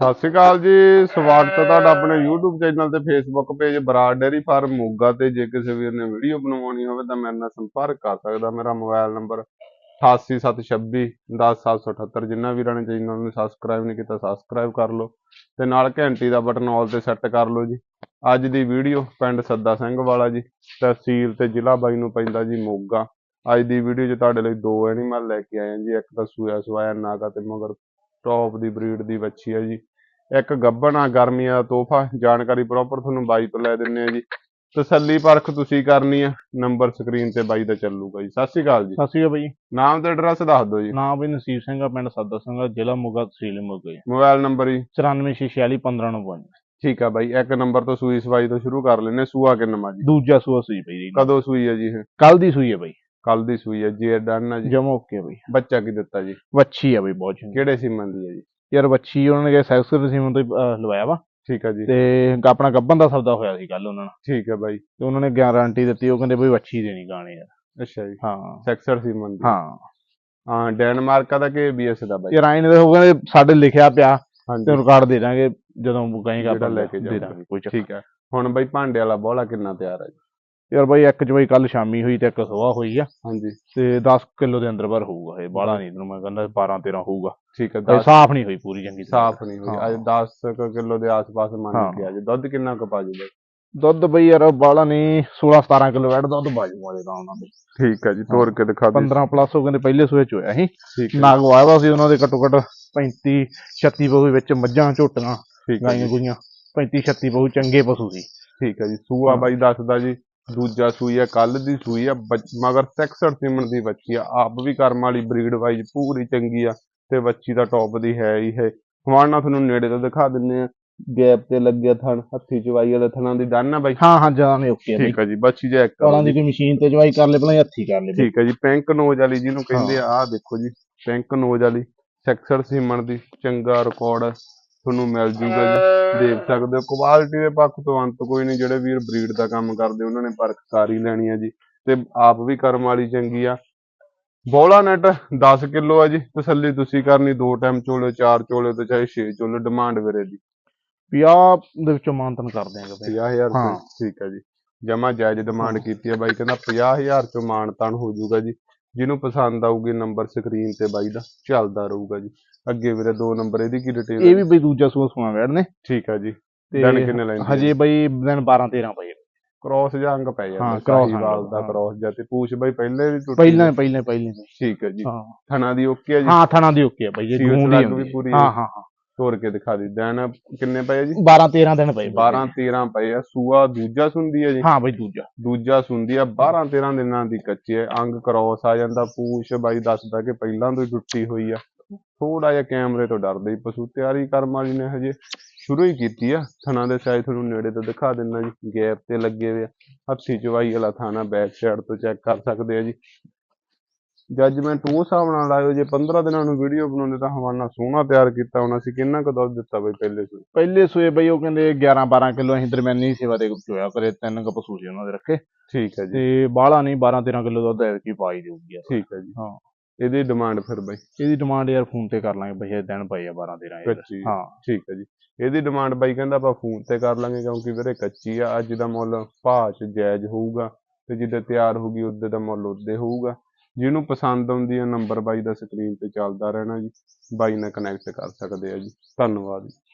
ਸਤਿ ਸ਼੍ਰੀ ਅਕਾਲ ਜੀ, ਸਵਾਗਤ ਹੈ ਤੁਹਾਡਾ ਆਪਣੇ YouTube ਚੈਨਲ ਤੇ Facebook page Brar dairy farm Moga ਤੇ। ਜੇ ਕਿਸੇ ਵੀਰ ਨੇ ਵੀਡੀਓ ਬਣਵਾਉਣੀ ਹੋਵੇ ਤਾਂ ਮੇਰੇ ਨਾਲ ਸੰਪਰਕ ਕਰ ਸਕਦਾ। ਮੇਰਾ ਮੋਬਾਈਲ ਨੰਬਰ 8876 10778 ਜਿੰਨਾ ਵੀਰਾਂ ਨੇ ਚੈਨਲ ਨੂੰ ਸਬਸਕ੍ਰਾਈਬ ਨਹੀਂ ਕੀਤਾ ਸਬਸਕ੍ਰਾਈਬ ਕਰ ਲਓ ਤੇ ਨਾਲ ਘੰਟੀ ਦਾ ਬਟਨ ਆਲ ਤੇ ਸੈੱਟ ਕਰ ਲਓ ਜੀ। ਅੱਜ ਦੀ ਵੀਡੀਓ ਪਿੰਡ ਸੱਦਾ ਸਿੰਘ ਵਾਲਾ ਜੀ, ਤਹਿਸੀਲ ਤੇ ਜ਼ਿਲ੍ਹਾ ਬਾਈ ਨੂੰ ਪੈਂਦਾ ਜੀ ਮੋਗਾ। ਅੱਜ ਦੀ ਵੀਡੀਓ 'ਚ ਤੁਹਾਡੇ ਲਈ ਦੋ ਐਨੀਮਲ ਲੈ ਕੇ ਆਏ ਹਾਂ ਜੀ। ਇੱਕ ਤਾਂ ਸੂਆ ਸਵਾਇਆ ਨਾਗਾ ਤੇ ਮਗਰ ਟੌਪ ਦੀ ਬਰੀਡ ਦੀ ਵੱਛੀ ਹੈ ਜੀ। ਇੱਕ ਗੱਬਣ ਆ ਗਰਮੀਆਂ ਦਾ ਤੋਹਫਾ ਜਾਣਕਾਰੀ ਪ੍ਰੋਪਰ ਤੁਹਾਨੂੰ ਬਾਈ ਤੋਂ ਲੈ ਦਿੰਨੇ ਆ ਜੀ। ਤਸੱਲੀ ਪਰਖ ਤੁਸੀਂ ਕਰਨੀ ਆ ਨੰਬਰ ਸਕਰੀਨ ਤੇ ਬਾਈ ਦਾ ਚੱਲੂਗਾ ਜੀ। ਸਤਿ ਸ਼੍ਰੀ ਅਕਾਲ ਜੀ। ਸਤਿ ਸ਼੍ਰੀ ਅਕਾਲ ਬਾਈ। ਨਾਮ ਤੇ ਐਡਰੈਸ ਦੱਸ ਦਿਓ ਜੀ। ਨਾਮ ਬਈ ਨਸੀਬ ਸਿੰਘ ਆ ਪਿੰਡ ਸੱਦਾ ਸਿੰਘ ਆ, ਜ਼ਿਲ੍ਹਾ ਮੋਗਾ ਤਹਿਸੀਲ ਮੋਗਾ। ਜੀ ਮੋਬਾਈਲ ਨੰਬਰ ਜੀ। 944615 ਠੀਕ ਆ ਬਾਈ ਇੱਕ ਨੰਬਰ ਤੋਂ ਸੂਈ ਸਵਾਈ ਤੋਂ ਸ਼ੁਰੂ ਕਰ ਲੈਨੇ ਸੂਆ ਕਿੰਨਾ ਜੀ? ਦੂਜਾ ਸੂਆ ਸੂਈ ਪਈ ਜੀ। ਕਦੋਂ ਸੂਈ ਹੈ ਜੀ ਇਹ? ਕੱਲ ਦੀ ਸੂਈ ਹੈ ਬਾਈ। ਕੱਲ ਦੀ ਸੂਈ ਹੈ ਜੀ ਡਨ ਆ ਜੀ। ਜਮਾ ਓਕੇ ਬਾਈ। ਬੱਚਾ ਕੀ ਦਿੱਤਾ ਜੀ? ਵੱਛੀ ਆ ਬਾਈ ਬਹੁਤ ਚੰਗੀ। ਕਿਹੜੇ ਸੀਮਨ ਦੀ ਹੈ ਜੀ? ਯਾਰ ਵੱਛੀ ਉਹਨਾਂ ਨੇ ਸੈਕਸ ਰਸੀਮਨ ਤੋਂ ਹੀ, ਅਹ, ਲਵਾਇਆ ਵਾ। ਠੀਕ ਆ ਜੀ। ਤੇ ਆਪਣਾ ਗੱਬਨ ਦਾ ਸੌਦਾ ਹੋਇਆ ਸੀ ਕੱਲ ਉਹਨਾਂ ਨਾਲ। ਠੀਕ ਹੈ ਬਾਈ। ਤੇ ਉਹਨਾਂ ਨੇ ਗਾਰੰਟੀ ਦਿੱਤੀ ਉਹ ਕਹਿੰਦੇ ਬਈ ਵੱਛੀ ਦੇਣੀ ਗਾਣੇ ਯਾਰ। ਅੱਛਾ ਜੀ। ਹਾਂ। ਸੈਕਸਰ ਸੀਮਨ ਦੀ। ਹਾਂ। ਹਾਂ ਡੈਨਮਾਰਕ ਦਾ ਕਿ ਬੀਐਸ ਦਾ ਬਾਈ? ਯਾਰ ਨੇ ਉਹ ਕਹਿੰਦੇ ਸਾਡੇ ਲਿਖਿਆ ਪਿਆ ਤੇ ਹਾਂਜੀ ਰਿਕਾਰਡ ਦੇ ਦਾਂਗੇ ਜਦੋਂ ਕਹੇਗਾ ਜਿਹੜਾ ਲੈ ਕੇ ਦੇ ਜਾਊਗਾ। ਦਾਂਗੇ ਕੋਈ ਚੱਕਰ ਠੀਕ ਹੈ ਹੁਣ ਬਾਈ ਭਾਂਡੇ ਵਾਲਾ ਬੋਲਾ ਕਿੰਨਾ ਤਿਆਰ ਹੈ ਜੀ? ਯਾਰ ਬਾਈ ਇੱਕ ਚ ਬਾਈ ਕੱਲ ਸ਼ਾਮੀ ਹੋਈ ਤੇ ਇੱਕ ਸਵੇਰ ਹੋਈ ਆ। ਹਾਂਜੀ। ਤੇ 10 ਕਿਲੋ ਦੇ ਅੰਦਰ ਬਾਹਰ ਹੋਊਗਾ ਇਹ ਬਾਹਲਾ ਨਹੀਂ ਤੈਨੂੰ ਮੈਂ ਕਹਿੰਦਾ 12 13 ਹੋਊਗਾ। ਠੀਕ ਹੈ ਇਹ 10 ਸਾਫ਼ ਨਹੀਂ ਹੋਈ ਪੂਰੀ ਚੰਗੀ ਤਰ੍ਹਾਂ। ਸਾਫ਼ ਨਹੀਂ ਹੋਈ। ਅੱਜ 10 ਕਿਲੋ ਦੇ ਆਸ-ਪਾਸ ਮੰਨ। ਕੇ ਆ ਜੀ। ਦੁੱਧ ਕਿੰਨਾ ਕੁ ਪਾ ਜੂਗਾ? ਦੁੱਧ ਬਈ ਯਾਰ ਬਾਹਲਾ ਨਹੀਂ 16 17 ਕਿਲੋ ਵੈਟ ਦੁੱਧ ਬਾਜੂ ਵਾਲੇ ਦਾ ਉਹਨਾਂ ਦੇ। ਠੀਕ ਹੈ ਜੀ ਤੋੜ ਕੇ ਦਿਖਾ ਦਿਓ 15 ਪਲੱਸ ਹੋ ਗਏ ਨੇ ਪਹਿਲੇ ਸੂਏ ਚ ਹੋਇਆ ਸੀ। ਨਾਗ ਵਾਇਆ ਵਾ ਸੀ ਉਹਨਾਂ ਦੇ ਘੱਟੋ ਘੱਟ 35 36 ਪਸ਼ੂ ਵਿੱਚ ਮੱਝਾਂ ਝੋਟੀਆਂ ਗਾਈਆਂ ਗੁਈਆਂ। 35 36 ਪਸ਼ੂ ਚੰਗੇ ਪਸ਼ੂ ਸੀ। ਠੀਕ ਹੈ ਜੀ ਸੂਆ। ਬਾਈ ਦੱਸਦਾ ਜੀ। ਦੂਜਾ ਸੂਈ ਆ ਕੱਲ ਦੀ ਸੂਈ ਆ ਬੱਚ- ਮਗਰ 66 ਸਿਮਣ ਦੀ ਬੱਚੀ ਆ। ਆਪ ਵੀ ਕਰਮ ਵਾਲੀ ਬਰੀਡ ਵਾਈਜ਼ ਪੂਰੀ ਚੰਗੀ ਆ ਤੇ ਬੱਚੀ ਦਾ ਟੌਪ ਦੀ ਹੈ ਹੀ ਹੈ। ਹੁਣ ਨਾ ਤੁਹਾਨੂੰ ਨੇੜੇ ਤੋਂ ਦਿਖਾ ਦਿੰਨੇ ਆ ਗੈਪ ਤੇ ਲੱਗਿਆ ਥਣ ਹੱਥੀ ਚਵਾਈ ਵਾਲੇ ਥਣਾਂ ਦੀ ਡਨ ਆ ਬਾਈ? ਹਾਂ ਹਾਂ ਨਹੀਂ ਓਕੇ ਬਈ ਠੀਕ ਹੈ ਜੀ ਬੱਚੀ ਜੇ ਇੱਕ ਕਾਲਾਂ ਦੀ ਕੋਈ ਮਸ਼ੀਨ ਤੇ ਜਵਾਈ ਕਰ ਲੈ ਪਹਿਲਾਂ ਜਾਂ ਹੱਥੀ ਕਰ ਲੈ ਬਈ। ਠੀਕ ਹੈ ਜੀ ਪਿੰਕ ਨੋਜ ਵਾਲੀ ਜਿਹਨੂੰ ਕਹਿੰਦੇ ਆ ਆਹ ਦੇਖੋ ਜੀ ਪਿੰਕ ਨੋਜ ਵਾਲੀ। ਸੈਕਸਰ ਸੀਮਨ ਦੀ ਚੰਗਾ ਰਿਕਾਰਡ ਤੁਹਾਨੂੰ ਮਿਲ ਜੂਗਾ ਜੀ। ਦੇਖ ਸਕਦੇ ਹੋ ਕੁਆਲਿਟੀ ਦੇ ਪੱਖ ਤੋਂ ਅੰਤ ਕੋਈ ਨਹੀਂ ਜਿਹੜੇ ਵੀਰ ਬਰੀਡ ਦਾ ਕੰਮ ਕਰਦੇ ਉਹਨਾਂ ਨੇ ਪਰਖ ਕਰ ਹੀ ਲੈਣੀ ਆ ਜੀ। ਤੇ ਆਪ ਵੀ ਕਰਮ ਵਾਲੀ ਚੰਗੀ ਆ। ਬੋਲਾ ਨੈਟ 10 ਕਿਲੋ ਆ ਜੀ ਤਸੱਲੀ ਤੁਸੀਂ ਕਰਨੀ ਦੋ ਟਾਈਮ ਚੋਲੇ ਚਾਰ ਚੋਲੇ ਤੇ ਚਾਹੇ 6 ਚੋਲੇ ਡਿਮਾਂਡ ਵੀਰੇ ਦੀ। ਪੰਜਾਹ ਦੇ ਵਿੱਚੋਂ ਮਾਨਤਨ ਕਰ ਦਿਆਂਗੇ ਬਈ। 50000 ਹਾਂ। ਰੁਪਏ ਠੀਕ ਹੈ ਜੀ। ਜਮਾ ਜਾਇਜ਼ ਡਿਮਾਂਡ ਕੀਤੀ ਹੈ ਬਾਈ ਕਹਿੰਦਾ 50000 ਚੋਂ ਮਾਨਤਾਨ ਹੋ ਜਾਊਗਾ ਜੀ। ਜਿਹਨੂੰ ਪਸੰਦ ਆਊਗੀ ਨੰਬਰ ਸਕਰੀਨ ਤੇ ਬਾਈ ਦਾ ਚੱਲਦਾ ਰਹੂਗਾ ਜੀ। ਅੱਗੇ ਵੀਰੇ ਦੋ ਨੰਬਰ ਇਹਦੀ ਕੀ ਡਿਟੇਲ ਇਹ ਵੀ ਬਈ ਦੂਜਾ ਸੂਆ ਸੁਣਾ ਵੈੜ ਨੇ ਠੀਕ ਹੈ ਜੀ। ਤੇ ਦਿਨ ਕਿੰਨੇ ਲੈਂਦੇ ਹਜੇ ਬਈ ਦਿਨ 12 13 ਪਏ ਕ੍ਰੋਸ ਜਾਂ ਅੰਗ ਪੈ ਜਾਂਦਾ ਹਾਂ, ਸਾਹੀਵਾਲ ਅੰਗ, ਦਾ। ਕ੍ਰੋਸ ਜਾਂ ਤੇ ਪੂਛ ਬਾਈ ਪਹਿਲੇ ਵੀ ਟੁੱਟੀ ਪਹਿਲਾਂ। ਪਹਿਲਾਂ ਪਹਿਲਾਂ। ਠੀਕ ਹੈ ਜੀ। ਹਾਂ। ਥਣਾ ਦੀ ਓਕੇ ਹੈ ਜੀ? ਹਾਂ ਥਾਣਾ ਦੀ ਓਕੇ ਆ ਬਈ ਇਹ ਗੂੰਦੀ ਵੀ। ਪੂਰੀ ਹਾਂ ਹਾਂ ਹਾਂ। ਤੋੜ ਕੇ ਦਿਖਾ ਦੀ ਦਿਨ ਕਿੰਨੇ ਪਏ ਆ ਜੀ? 12 13 ਦਿਨ ਪਏ। ਬਈ। 12 13 ਪਏ ਆ। ਸੂਆ ਦੂਜਾ ਸੁੰਦੀ ਹੈ ਜੀ? ਹਾਂ ਬਈ ਦੂਜਾ। ਦੂਜਾ ਸੁੰਦੀ ਆ। 12 13 ਦਿਨਾਂ ਦੀ ਕੱਚੀ ਹੈ ਅੰਗ ਕ੍ਰੋਸ ਆ ਜਾਂਦਾ ਪੂਛ ਬਾਈ ਦੱਸਦਾ ਕਿ ਪਹਿਲਾਂ ਤੋਂ ਹੀ ਟੁੱਟੀ ਹੋਈ ਆ। ਥੋੜਾ ਜਿਹਾ ਕੈਮਰੇ ਤੋਂ ਡਰਦੇ ਪਸ਼ੂ। ਤਿਆਰੀ ਕਰਮ ਵਾਲੀ ਨੇ ਹਜੇ ਸ਼ੁਰੂ ਹੀ ਕੀਤੀ ਆ। ਥਣਾ ਦੇ ਸਾਈਜ਼ ਤੁਹਾਨੂੰ ਨੇੜੇ ਤੋਂ ਦਿਖਾ ਦਿੰਦਾ ਜੀ। ਗੈਪ ਤੇ ਲੱਗੇ ਹੋਏ ਆ। ਹੱਥੀ ਚਵਾਈ ਵਾਲਾ ਥਾਣਾ ਬੈਕ ਸਾਈਡ ਤੋਂ ਚੈੱਕ ਕਰ ਸਕਦੇ ਆ ਜੀ। ਜੱਜਮੈਂਟ ਉਹ ਹਿਸਾਬ ਨਾਲ ਲਾਇਓ ਜੇ 15 ਦਿਨਾਂ ਨੂੰ ਵੀਡੀਓ ਬਣਾਉਂਦੇ ਤਾਂ ਹਵਾਨਾ ਸੋਹਣਾ ਤਿਆਰ ਕੀਤਾ ਹੋਣਾ ਸੀ ਕਿੰਨਾ ਕੁ ਦੁੱਧ ਦਿੱਤਾ ਬਈ ਪਹਿਲੇ ਤੋਂ ਪਹਿਲੇ ਸੂਏ ਬਈ ਉਹ ਕਹਿੰਦੇ 11 12 ਕਿਲੋ ਅਸੀਂ ਦਰਮਿਆਨੀ ਸੇਵਾ ਦੇ ਚੋਇਆ ਕਰੇ ਤਿੰਨ ਕੁ ਪਸ਼ੂ ਸੀ ਉਹਨਾਂ ਦੇ ਰੱਖੇ। ਠੀਕ ਹੈ ਜੀ। ਤੇ ਬਾਹਲਾ ਨਹੀਂ 12 13 ਕਿਲੋ ਦੁੱਧ ਐਤਕੀ ਪਾਈ ਦੇਊਗੀ ਯਾਰ ਠੀਕ ਹੈ ਜੀ। ਹਾਂ। ਇਹਦੀ ਡਿਮਾਂਡ ਫਿਰ ਬਈ? ਇਹਦੀ ਡਿਮਾਂਡ ਯਾਰ ਫੋਨ ਤੇ ਕਰ ਲਾਂਗੇ ਬਈ ਇਹ ਦਿਨ ਪਏ ਆ 12 13 ਯਾਰ ਕੱਚੀ। ਹਾਂ। ਠੀਕ ਹੈ ਜੀ। ਇਹਦੀ ਡਿਮਾਂਡ ਬਾਈ ਕਹਿੰਦਾ ਆਪਾਂ ਫੋਨ ਤੇ ਕਰ ਲਾਂਗੇ ਕਿਉਂਕਿ ਵੀਰੇ ਕੱਚੀ ਆ ਅੱਜ ਦਾ ਮੁੱਲ ਭਾਅ ਚ ਜਾਇਜ਼ ਹੋਊਗਾ ਤੇ ਜਿੱਦੇ ਤਿਆਰ ਹੋਊਗੀ ਉਦੋਂ ਦਾ ਮੁੱਲ ਉਦੇ ਹੋਊਗਾ। ਜਿਹਨੂੰ ਪਸੰਦ ਆਉਂਦੀ ਹੈ ਨੰਬਰ ਬਾਈ ਦਾ ਸਕਰੀਨ ਤੇ ਚੱਲਦਾ ਰਹਿਣਾ ਜੀ। ਬਾਈ ਨਾਲ ਕਨੈਕਟ ਕਰ ਸਕਦੇ ਆ ਜੀ। ਧੰਨਵਾਦ ਜੀ।